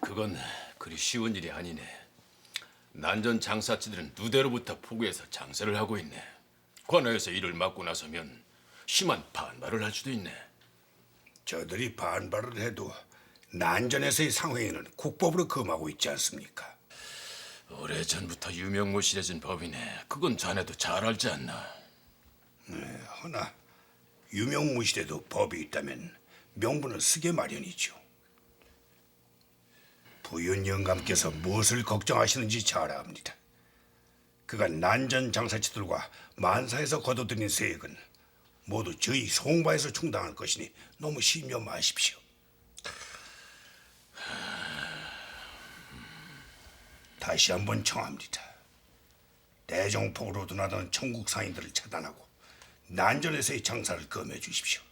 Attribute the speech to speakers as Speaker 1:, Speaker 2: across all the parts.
Speaker 1: 그건 그리 쉬운 일이 아니네. 난전 장사치들은 누대로부터 포구해서 장사를 하고 있네. 관아에서 일을 맡고 나서면 심한 반발을 할 수도 있네.
Speaker 2: 저들이 반발을 해도 난전에서의 상회에는 국법으로 금하고 있지 않습니까?
Speaker 1: 오래전부터 유명무실해진 법이네. 그건 자네도 잘 알지 않나?
Speaker 2: 허나 유명무실에도 법이 있다면 명분을 쓰게 마련이죠. 부윤 영감께서 무엇을 걱정하시는지 잘 압니다. 그가 난전 장사치들과 만사에서 거둬들인 세액은 모두 저희 송바에서 충당할 것이니 너무 심려 마십시오. 다시 한번 청합니다. 대종폭으로 드나드는 천국 상인들을 차단하고 난전에서의 장사를 금해 주십시오.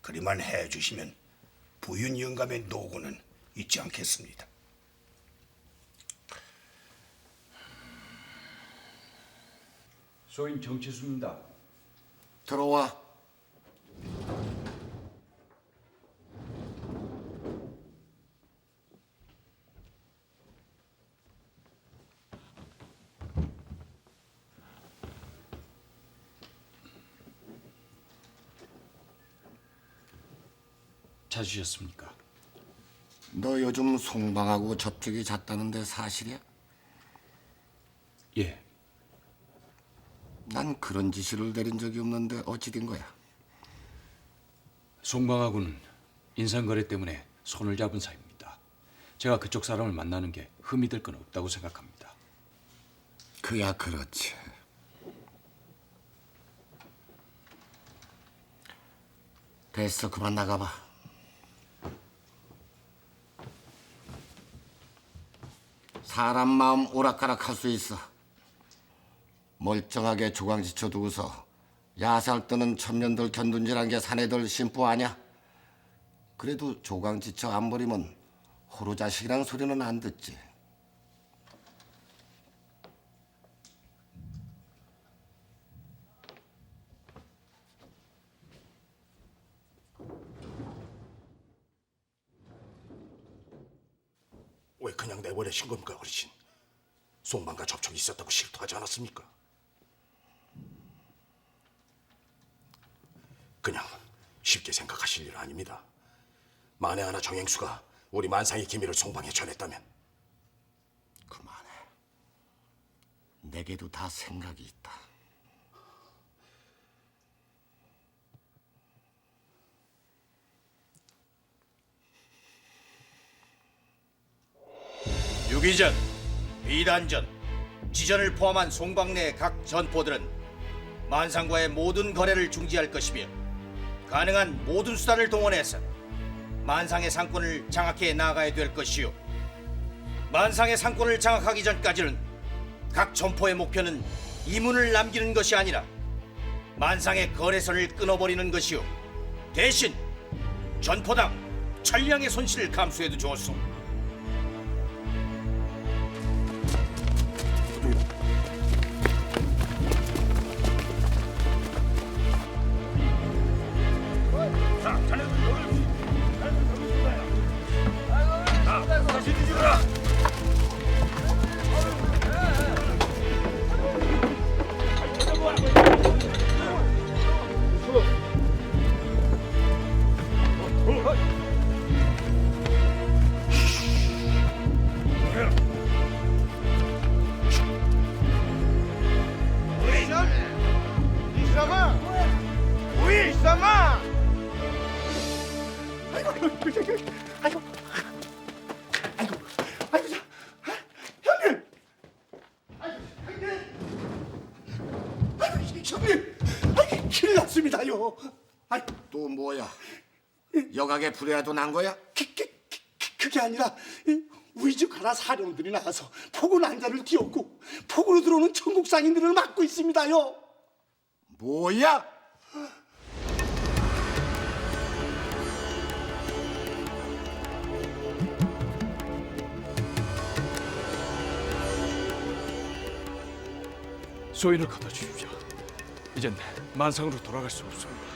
Speaker 2: 그리만 해 주시면 부윤 영감의 노고는 잊지 않겠습니다.
Speaker 3: 소인 정치수입니다.
Speaker 4: 들어와.
Speaker 3: 찾으셨습니까?
Speaker 4: 너 요즘 송방하고 접촉이 잦다는데 사실이야?
Speaker 3: 예.
Speaker 4: 난 그런 지시를 내린 적이 없는데 어찌 된 거야?
Speaker 3: 송방하고는 인상거래 때문에 손을 잡은 사이입니다. 제가 그쪽 사람을 만나는 게 흠이 될 건 없다고 생각합니다.
Speaker 4: 그야 그렇지. 됐어 그만 나가봐. 사람 마음 오락가락 할 수 있어. 멀쩡하게 조강지쳐 두고서 야살 뜨는 천년들 견둔질한 게 사내들 심부 아냐? 그래도 조강지쳐 안 버리면 호루자식이란 소리는 안 듣지.
Speaker 5: 왜 그냥 내보내신 겁니까, 어르신? 송방과 접촉이 있었다고 실토하지 않았습니까? 그냥 쉽게 생각하실 일 아닙니다. 만에 하나 정행수가 우리 만상의 기밀을 송방에 전했다면
Speaker 4: 그만해. 내게도 다 생각이 있다.
Speaker 6: 유기전, 비단전, 지전을 포함한 송방내 각 전포들은 만상과의 모든 거래를 중지할 것이며 가능한 모든 수단을 동원해서 만상의 상권을 장악해 나가야 될 것이요. 만상의 상권을 장악하기 전까지는 각 전포의 목표는 이문을 남기는 것이 아니라 만상의 거래선을 끊어버리는 것이요. 대신 전포당 천량의 손실을 감수해도 좋소. Captain.
Speaker 2: 형님, 아이, 큰일 났습니다요. 아이,
Speaker 4: 또 뭐야? 여각에 불이라도 난 거야?
Speaker 2: 그, 그, 그, 그게 아니라 이, 우리 집 가라 사령들이 나가서 폭우 난자를 띄웠고 폭우로 들어오는 천국 상인들을 막고 있습니다요.
Speaker 4: 뭐야?
Speaker 3: 소인을 갖다 주십시오. 이젠 만상으로 돌아갈 수 없습니다.